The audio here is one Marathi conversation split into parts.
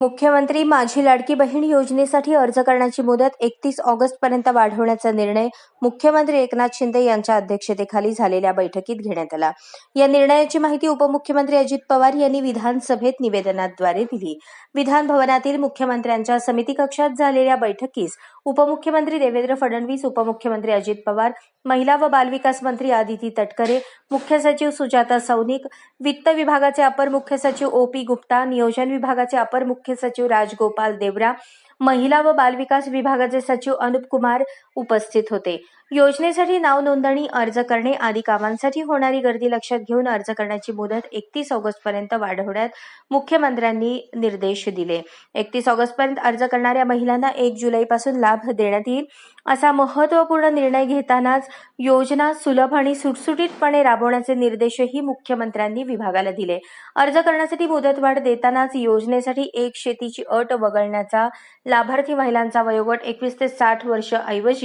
मुख्यमंत्री माझी लाडकी बहीण योजनेसाठी अर्ज करण्याची मुदत एकतीस ऑगस्ट पर्यंत वाढवण्याचा निर्णय मुख्यमंत्री एकनाथ शिंदे यांच्या अध्यक्षतेखाली झालेल्या बैठकीत घेण्यात आला. या निर्णयाची माहिती उपमुख्यमंत्री अजित पवार यांनी विधानसभेत निवेदनाद्वारे दिली. विधान भवनातील मुख्यमंत्र्यांच्या समिती कक्षात झालेल्या बैठकीस उपमुख्यमंत्री देवेंद्र फडणवीस उपमुख्यमंत्री अजित पवार महिला व बालविकास मंत्री आदिती तटकरे मुख्य सचिव सुजाता सौनिक वित्त विभागाचे अपर मुख्य सचिव ओ पी गुप्ता नियोजन विभागाचे अपर मुख्य सचिव राजगोपाल देवरा महिला व बालविकास विभागाचे सचिव अनुप कुमार उपस्थित होते. योजनेसाठी नाव नोंदणी अर्ज करणे आदी कामांसाठी होणारी गर्दी लक्षात घेऊन अर्ज करण्याची मुदत एकतीस ऑगस्ट पर्यंत वाढवण्यात मुख्यमंत्र्यांनी निर्देश दिले. एकतीस ऑगस्ट पर्यंत अर्ज करणाऱ्या महिलांना एक जुलैपासून लाभ देण्यात येईल असा महत्त्वपूर्ण निर्णय घेतानाच योजना सुलभ आणि सुटसुटीतपणे राबवण्याचे निर्देशही मुख्यमंत्र्यांनी विभागाला दिले. अर्ज करण्यासाठी मुदतवाढ देतानाच योजनेसाठी एक शेतीची अट वगळण्याचा लाभार्थी महिलांचा वयोगट एकवीस ते साठ वर्ष ऐवजी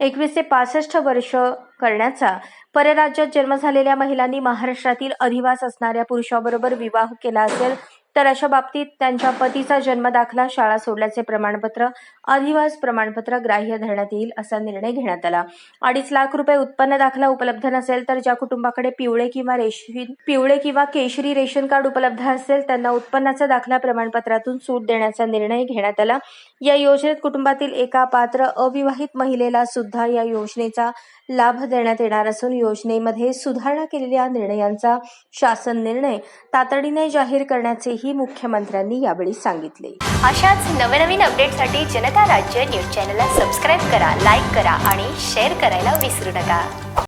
एकवीस ते पासष्ट वर्ष करण्याचा परराज्यात जन्म झालेल्या महिलांनी महाराष्ट्रातील अधिवास असणाऱ्या पुरुषाबरोबर विवाह केला असेल. तर अशा बाबतीत त्यांच्या पतीचा जन्म दाखला शाळा सोडल्याचे प्रमाणपत्र अधिवास प्रमाणपत्र ग्राह्य धरण्यात येईल असा निर्णय घेण्यात आला. अडीच लाख रुपये उत्पन्न दाखला उपलब्ध नसेल तर ज्या कुटुंबाकडे पिवळे किंवा रेशीन पिवळे किंवा केशरी रेशन कार्ड उपलब्ध असेल त्यांना उत्पन्नाचा दाखला प्रमाणपत्रातून सूट देण्याचा निर्णय घेण्यात आला. या योजनेत कुटुंबातील एका पात्र अविवाहित महिलेला सुद्धा या योजनेचा लाभ देण्यात येणार असून योजनेमध्ये सुधारणा केलेल्या निर्णयांचा शासन निर्णय तातडीने जाहीर करण्याचे करण्याचेही मुख्यमंत्र्यांनी यावेळी सांगितले. अशाच नवनवीन अपडेटसाठी जनता राज्य न्यूज चॅनलला सबस्क्राईब करा लाईक करा आणि शेअर करायला विसरू नका.